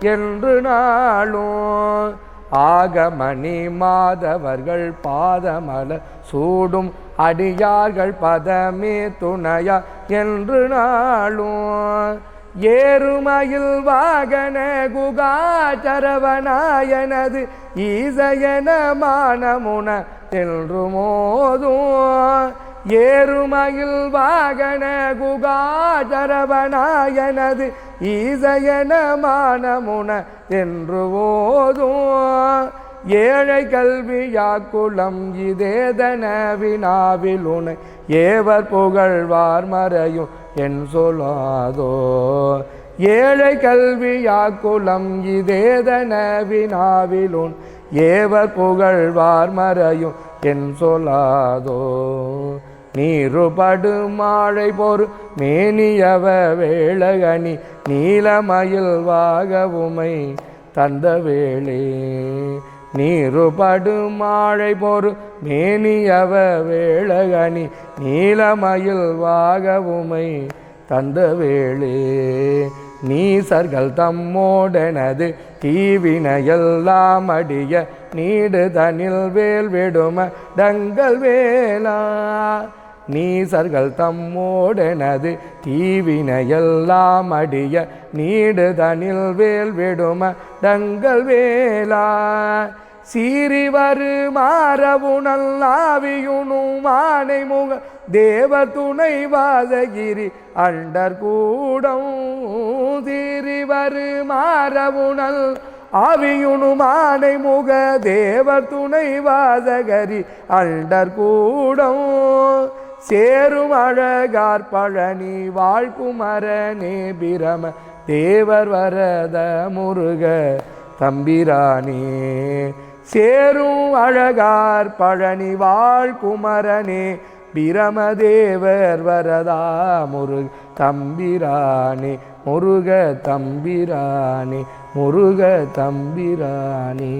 என்று நாளும் ஆகமணி மாதவர்கள் பாதமல சூடும் அடியார்கள் பதமே துணையா என்று நாளும். ஏறுமயில் வாகன குகாச்சரவனாயனது ஈசயன மானமுன என்று மோதும். ஏறுமயில் வாகன குகாஜரவனாயனது ஈசயனமானமுன என்று ஓதும் ஏழை கல்வியாக்குளம் இதேதன வினாவில் உனை ஏவர் புகழ்வார் மறையும் என் சொல்லாதோ. ஏழை கல்வியாக்குளம் இதேதன வினாவில் உன் ஏவர் புகழ்வார் மறையும் என் சொல்லாதோ. நீருபடு மாழை போர் மேனியவ வேளகனி நீலமயில் வாகவுமை தந்த வேளே நீருபடு மாழை போர் மேனியவ வேளகனி நீலமயில் வாகவுமை தந்த வேளே நீசர்கள் தம்மோடனது தீவினையெல்லாம் அடிய நீடு தனில் வேல் விடும டங்கள் வேலா நீசர்கள் தம்மோடனது தீவினையெல்லாம் அடிய நீடுதனில் வேல் விடும டங்கள் வேலா. சீரிவரு வரு மாறவுணல் முக தேவ துணை வாதகிரி அண்டர் கூடம். சீரிவரு மாறவுணல் ஆவியுணும் முக தேவ துணை வாதகரி அண்டர் கூடம். சேரும் அழகார் பழனி வாழ்குமரனே பிரம தேவர் வரத முருக தம்பிரானே. சேரும் அழகார் பழனி வாழ்குமரனே பிரமதேவர் வரதா முருக தம்பிரானே. முருக தம்பிரானே முருக தம்பிரானே.